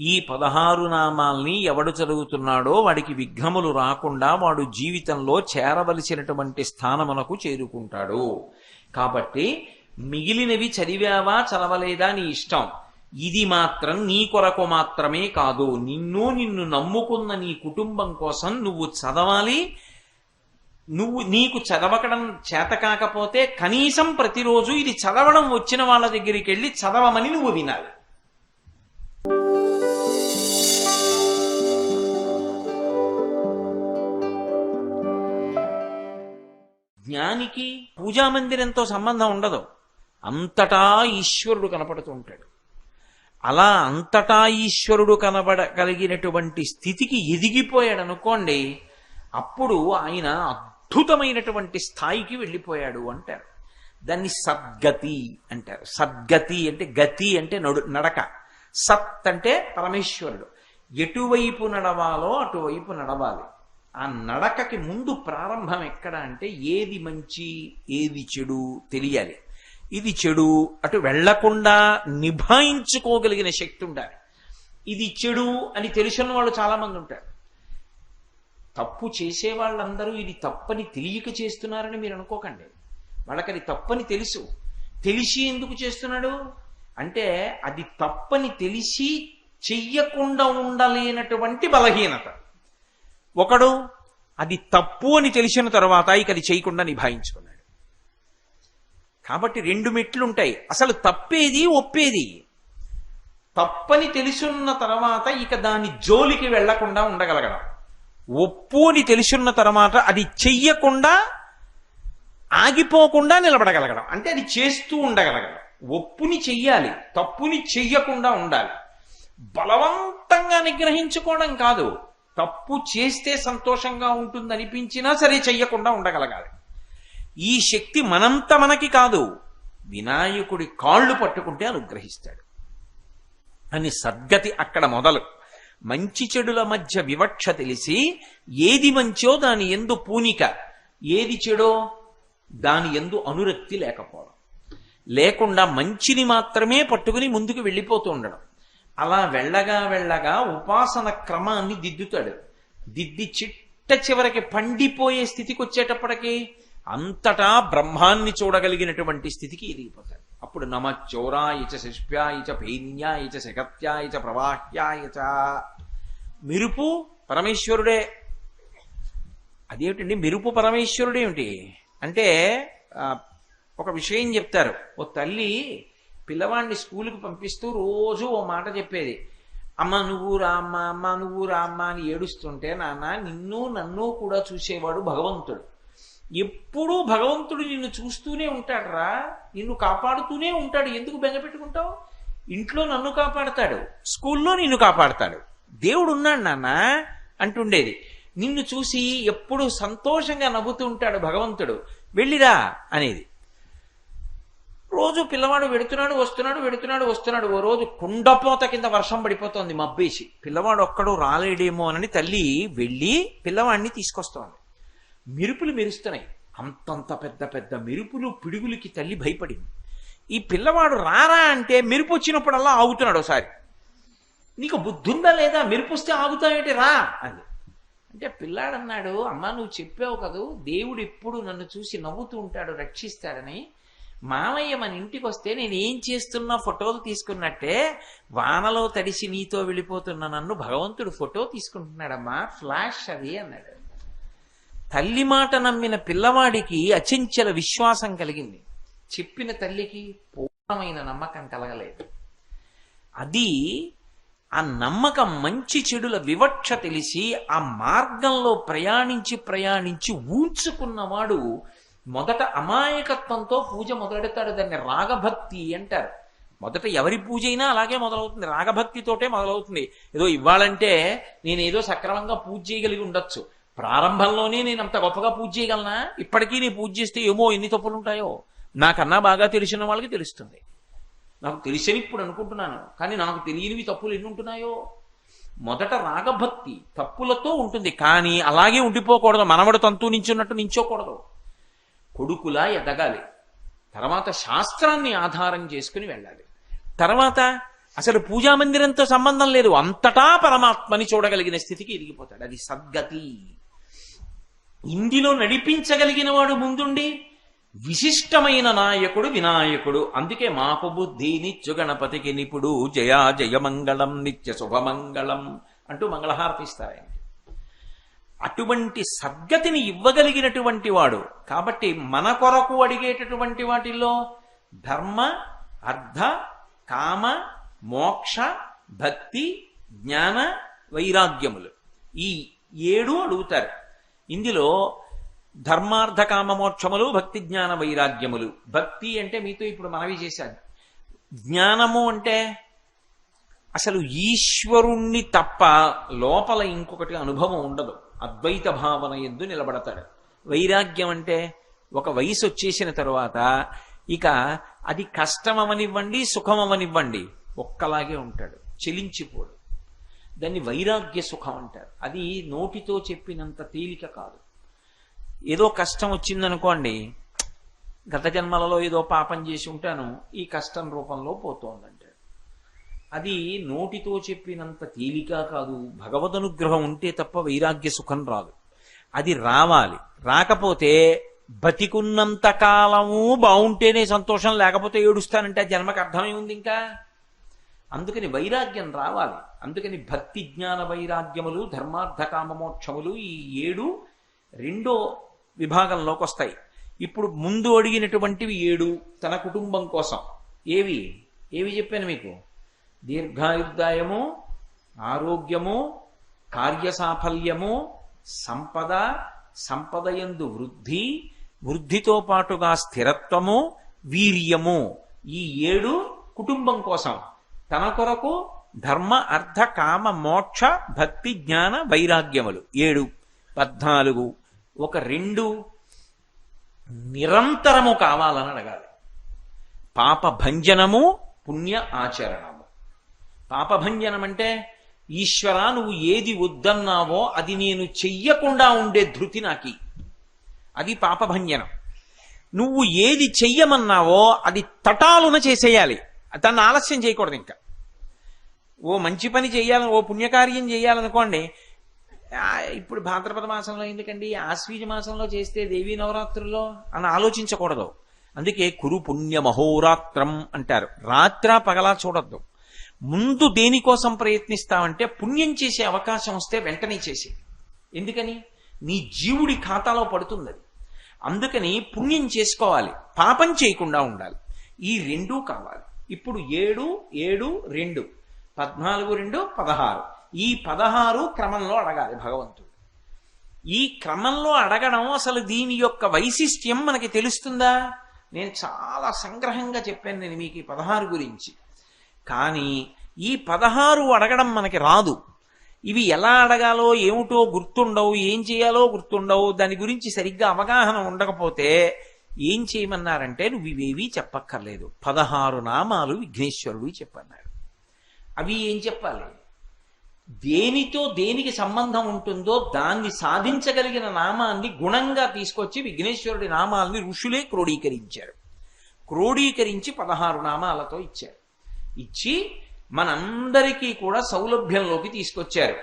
ఈ పదహారు నామాల్ని ఎవడు చదువుతున్నాడో వాడికి విఘ్నములు రాకుండా వాడు జీవితంలో చేరవలసినటువంటి స్థానమునకు చేరుకుంటాడు. కాబట్టి మిగిలినవి చదివావా చదవలేదా నీ ఇష్టం? ఇది మాత్రం నీ కొరకు మాత్రమే కాదు. నిన్ను నిన్ను నమ్ముకున్న నీ కుటుంబం కోసం నువ్వు చదవాలి. నువ్వు నీకు చదవకడం చేత కాకపోతే కనీసం ప్రతిరోజు ఇది చదవడం వచ్చిన వాళ్ళ దగ్గరికి వెళ్ళి చదవమని నువ్వు వినాలి. జ్ఞానికి పూజామందిరంతో సంబంధం ఉండదు. అంతటా ఈశ్వరుడు కనపడుతూ ఉంటాడు. అలా అంతటా ఈశ్వరుడు కనబడగలిగినటువంటి స్థితికి ఎదిగిపోయాడు అనుకోండి అప్పుడు ఆయన అద్భుతమైనటువంటి స్థాయికి వెళ్ళిపోయాడు అంటారు. దాన్ని సద్గతి అంటారు. సద్గతి అంటే గతి అంటే నడు నడక. సత్ అంటే పరమేశ్వరుడు. ఎటువైపు నడవాలో అటువైపు నడవాలి. ఆ నడకకి ముందు ప్రారంభం ఎక్కడ అంటే ఏది మంచి ఏది చెడు తెలియాలి. ఇది చెడు అటు వెళ్ళకుండా నిభాయించుకోగలిగిన శక్తి ఉండాలి. ఇది చెడు అని తెలిసిన వాళ్ళు చాలా మంది ఉంటారు. తప్పు చేసే వాళ్ళందరూ ఇది తప్పని తెలియక చేస్తున్నారని మీరు అనుకోకండి. వాళ్ళకి అది తప్పని తెలుసు. తెలిసి ఎందుకు చేస్తున్నాడు? అంటే అది తప్పని తెలిసి చెయ్యకుండా ఉండలేనటువంటి బలహీనత. ఒకడు అది తప్పు అని తెలిసిన తర్వాత ఇక అది చేయకుండా నిభాయించుకున్నాడు. కాబట్టి రెండు మెట్లు ఉంటాయి అసలు తప్పేది ఒప్పేది? తప్పని తెలుసున్న తర్వాత ఇక దాని జోలికి వెళ్ళకుండా ఉండగలగడం. ఒప్పు అని తెలుసున్న తర్వాత అది చెయ్యకుండా ఆగిపోకుండా నిలబడగలగడం. అంటే అది చేస్తూ ఉండగలగడం. ఒప్పుని చెయ్యాలి తప్పుని చెయ్యకుండా ఉండాలి. బలవంతంగా నిగ్రహించుకోవడం కాదు. తప్పు చేస్తే సంతోషంగా ఉంటుంది అనిపించినా సరే చెయ్యకుండా ఉండగలగాలి. ఈ శక్తి మనంత మనకి కాదు. వినాయకుడి కాళ్ళు పట్టుకుంటే అనుగ్రహిస్తాడు. అని సద్గతి అక్కడ మొదలు. మంచి చెడుల మధ్య వివక్ష తెలిసి ఏది మంచో దాని ఎందు పూనిక. ఏది చెడో దాని ఎందు అనురక్తి లేకపోవడం. లేకుండా మంచిని మాత్రమే పట్టుకుని ముందుకు వెళ్ళిపోతూ ఉండడం. అలా వెళ్ళగా వెళ్ళగా ఉపాసన క్రమాన్ని దిద్దుతాడు. దిద్ది చిట్ట చివరికి పండిపోయే స్థితికి వచ్చేటప్పటికి అంతటా బ్రహ్మాన్ని చూడగలిగినటువంటి స్థితికి ఎదిగిపోతాడు. అప్పుడు నమ చౌరాయచ శిష్ప్యాయచ భైన్యాయచ శగత్యాయచ ప్రవాహ్యాయచ మెరుపు పరమేశ్వరుడే. అదేమిటండి? మెరుపు పరమేశ్వరుడేమిటి? అంటే ఒక విషయం చెప్తారు. ఓ తల్లి పిల్లవాడిని స్కూల్కి పంపిస్తూ రోజు ఓ మాట చెప్పేది. అమ్మ నువ్వు రామ్మ అమ్మ నువ్వు రామ్మ అని ఏడుస్తుంటే నాన్న నిన్ను నన్ను కూడా చూసేవాడు భగవంతుడు. ఎప్పుడూ భగవంతుడు నిన్ను చూస్తూనే ఉంటాడురా. నిన్ను కాపాడుతూనే ఉంటాడు. ఎందుకు బెంగపెట్టుకుంటావు ఇంట్లో నన్ను కాపాడతాడు. స్కూల్లో నిన్ను కాపాడతాడు. దేవుడు ఉన్నాడు నాన్న అంటుండేది. నిన్ను చూసి ఎప్పుడు సంతోషంగా నవ్వుతూ ఉంటాడు భగవంతుడు. వెళ్ళిరా అనేది. రోజు పిల్లవాడు వెడుతున్నాడు వస్తున్నాడు వెడుతున్నాడు వస్తున్నాడు. ఓ రోజు కుండపోత కింద వర్షం పడిపోతోంది మబ్బేసి. పిల్లవాడు ఒక్కడు రాలేడేమో అని తల్లి వెళ్ళి పిల్లవాడిని తీసుకొస్తోంది. మెరుపులు మెరుస్తున్నాయి. అంతంత పెద్ద పెద్ద మెరుపులు పిడుగులకి తల్లి భయపడింది. ఈ పిల్లవాడు రారా అంటే మెరుపు వచ్చినప్పుడల్లా ఆగుతున్నాడు ఒకసారి. నీకు బుద్ధుందా లేదా? మెరుపు వస్తే ఆగుతావేంటి? రా అది అంటే పిల్లాడన్నాడు అమ్మా నువ్వు చెప్పావు కదూ దేవుడు ఎప్పుడు నన్ను చూసి నవ్వుతూ ఉంటాడు రక్షిస్తాడని మామయ్య మన ఇంటికి వస్తే నేను ఏం చేస్తున్నా ఫోటోలు తీసుకున్నట్టే వానలో తడిసి నీతో వెళ్ళిపోతున్న నన్ను భగవంతుడు ఫోటో తీసుకుంటున్నాడమ్మా ఫ్లాష్ అది అన్నాడు. తల్లి మాట నమ్మిన పిల్లవాడికి అచంచల విశ్వాసం కలిగింది. చెప్పిన తల్లికి పూర్ణమైన నమ్మకం కలగలేదు. అది ఆ నమ్మకం మంచి చెడుల వివక్ష తెలిసి ఆ మార్గంలో ప్రయాణించి ప్రయాణించి ఊంచుకున్నవాడు మొదట అమాయకత్వంతో పూజ మొదలెడతాడు దాన్ని రాగభక్తి అంటారు. మొదట ఎవరి పూజ అయినా అలాగే మొదలవుతుంది. రాగభక్తితోటే మొదలవుతుంది. ఏదో ఇవ్వాలంటే నేను ఏదో సక్రమంగా పూజ చేయగలిగి ఉండొచ్చు. ప్రారంభంలోనే నేను అంత గొప్పగా పూజ చేయగలనా? ఇప్పటికీ నేను పూజ చేస్తే ఏమో ఎన్ని తప్పులు ఉంటాయో. నాకన్నా బాగా తెలిసిన వాళ్ళకి తెలుస్తుంది. నాకు తెలిసని ఇప్పుడు అనుకుంటున్నాను. కానీ నాకు తెలియనివి తప్పులు ఎన్ని ఉంటున్నాయో? మొదట రాగభక్తి తప్పులతో ఉంటుంది. కానీ అలాగే ఉండిపోకూడదు. మనవడు తంతు నించున్నట్టు నించోకూడదు. కొడుకులా ఎదగాలి. తర్వాత శాస్త్రాన్ని ఆధారం చేసుకుని వెళ్ళాలి. తర్వాత అసలు పూజా మందిరంతో సంబంధం లేదు. అంతటా పరమాత్మని చూడగలిగిన స్థితికి ఇరిగిపోతాడు. అది సద్గతి. ఇందులో నడిపించగలిగిన వాడు ముందుండి విశిష్టమైన నాయకుడు వినాయకుడు. అందుకే మాపు బుద్ధి నిత్య గణపతికి నిపుడు. జయా జయమంగళం నిత్య శుభమంగళం అంటూ మంగళహారతి ఇస్తారు ఆయన అటువంటి సద్గతిని ఇవ్వగలిగినటువంటి వాడు. కాబట్టి మన కొరకు అడిగేటటువంటి వాటిల్లో ధర్మ అర్థ కామ మోక్ష భక్తి జ్ఞాన వైరాగ్యములు. ఈ ఏడు అడుగుతారు. ఇందులో ధర్మార్థ కామ మోక్షములు భక్తి జ్ఞాన వైరాగ్యములు. భక్తి అంటే మీతో ఇప్పుడు మనవి చేశాను. జ్ఞానము అంటే అసలు ఈశ్వరుణ్ణి తప్ప లోపల ఇంకొకటి అనుభవం ఉండదు. అద్వైత భావన ఎందు నిలబడతాడు. వైరాగ్యం అంటే ఒక వయసు వచ్చేసిన తరువాత ఇక అది కష్టమవనివ్వండి సుఖమవనివ్వండి ఒక్కలాగే ఉంటాడు. చెలించిపోడు. దాన్ని వైరాగ్య సుఖం అంటారు. అది నోటితో చెప్పినంత తేలిక కాదు. ఏదో కష్టం వచ్చిందనుకోండి గత జన్మలలో ఏదో పాపం చేసి ఉంటాను ఈ కష్టం రూపంలో పోతోందండి. అది నోటితో చెప్పినంత తేలిక కాదు. భగవదనుగ్రహం ఉంటే తప్ప వైరాగ్య సుఖం రాదు. అది రావాలి. రాకపోతే బతికున్నంత కాలము బాగుంటేనే సంతోషం లేకపోతే ఏడుస్తానంటే ఆ జన్మకు అర్థమై ఉంది ఇంకా? అందుకని వైరాగ్యం రావాలి. అందుకని భక్తి జ్ఞాన వైరాగ్యములు ధర్మార్థ కామమోక్షములు ఈ ఏడు రెండో విభాగంలోకి వస్తాయి. ఇప్పుడు ముందు అడిగినటువంటివి ఏడు తన కుటుంబం కోసం. ఏవి? ఏవి చెప్పాను మీకు? దీర్ఘాయుర్దాయము ఆరోగ్యము కార్యసాఫల్యము సంపద సంపదయందు వృద్ధి వృద్ధితో పాటుగా స్థిరత్వము వీర్యము. ఈ ఏడు కుటుంబం కోసం. తన కొరకు ధర్మ అర్థ కామ మోక్ష భక్తి జ్ఞాన వైరాగ్యములు. ఏడు పద్నాలుగు. ఒక రెండు నిరంతరము కావాలని అడగాలి. పాప భంజనము పుణ్య ఆచరణము. పాపభంజనం అంటే ఈశ్వర నువ్వు ఏది వద్దన్నావో అది నేను చెయ్యకుండా ఉండే ధృతి నాకి. అది పాపభంజనం. నువ్వు ఏది చెయ్యమన్నావో అది తటాలున చేసేయాలి. దాన్ని ఆలస్యం చేయకూడదు ఇంకా. ఓ మంచి పని చేయాలని ఓ పుణ్యకార్యం చేయాలనుకోండి ఇప్పుడు భాద్రపద మాసంలో ఎందుకండి? ఆశ్వీజ మాసంలో చేస్తే దేవీ నవరాత్రుల్లో అని ఆలోచించకూడదు. అందుకే కురు పుణ్య మహోరాత్రం అంటారు. రాత్ర పగలా చూడొద్దు. ముందు దేనికోసం ప్రయత్నిస్తామంటే పుణ్యం చేసే అవకాశం వస్తే వెంటనే చేసే. ఎందుకని? నీ జీవుడి ఖాతాలో పడుతుంది అది అందుకని పుణ్యం చేసుకోవాలి. పాపం చేయకుండా ఉండాలి. ఈ రెండూ కావాలి. ఇప్పుడు ఏడు ఏడు రెండు. పద్నాలుగు రెండు పదహారు. ఈ పదహారు క్రమంలో అడగాలి భగవంతుడు. ఈ క్రమంలో అడగడం అసలు దీని యొక్క వైశిష్ట్యం మనకి తెలుస్తుందా? నేను చాలా సంగ్రహంగా చెప్పాను నేను మీకు ఈ పదహారు గురించి. కానీ ఈ పదహారు అడగడం మనకి రాదు. ఇవి ఎలా అడగాలో ఏమిటో గుర్తుండవు ఏం చేయాలో గుర్తుండవు దాని గురించి సరిగ్గా అవగాహన ఉండకపోతే ఏం చేయమన్నారంటే నువ్వు ఇవేవీ చెప్పక్కర్లేదు. పదహారు నామాలు విఘ్నేశ్వరుడు చెప్పన్నారు అవి ఏం చెప్పాలి? దేనితో దేనికి సంబంధం ఉంటుందో దాన్ని సాధించగలిగిన నామాన్ని గుణంగా తీసుకొచ్చి విఘ్నేశ్వరుడి నామాల్ని ఋషులే క్రోడీకరించారు. క్రోడీకరించి పదహారు నామాలతో ఇచ్చారు. ఇచ్చి మనందరికీ కూడా సౌలభ్యంలోకి తీసుకొచ్చారు.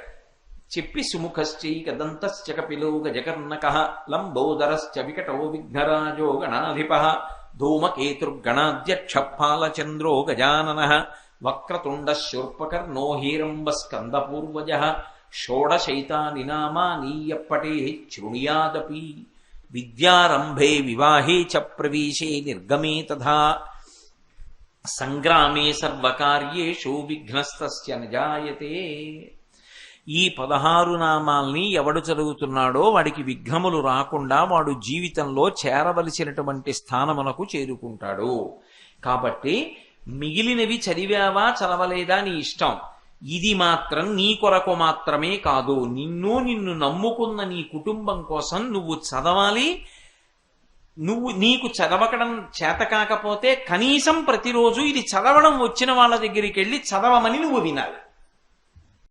చెప్పి సుముఖశ్చైక దంతశ్చ కపిలో లంబోదరశ్చ వికటో విఘ్నరాజో గణాధిప ధూమకేతుర్గణాధ్యక్ష పాలచంద్రో గజానన వక్రతుండ శూర్పకర్ణో హీరంబ స్కందపూర్వజ షోడశైతాని నామానీయప్పటే శృణుయాదపి విద్యారంభే వివాహే చ ప్రవేశే నిర్గమే తథా సంగ్రామే సర్వకార్యేషు విఘ్నస్తస్య నిజాయతే. ఈ పదహారు నామాల్ని ఎవడు చదువుతున్నాడో వాడికి విఘ్నములు రాకుండా వాడు జీవితంలో చేరవలసినటువంటి స్థానమునకు చేరుకుంటాడు. కాబట్టి మిగిలినవి చదివావా చదవలేదా నీ ఇష్టం? ఇది మాత్రం నీ కొరకు మాత్రమే కాదు. నిన్ను నిన్ను నమ్ముకున్న నీ కుటుంబం కోసం నువ్వు చదవాలి నువ్వు నీకు చదవకడం చేత కాకపోతే కనీసం ప్రతిరోజు ఇది చదవడం వచ్చిన వాళ్ళ దగ్గరికి వెళ్ళి చదవమని నువ్వు వినాలి.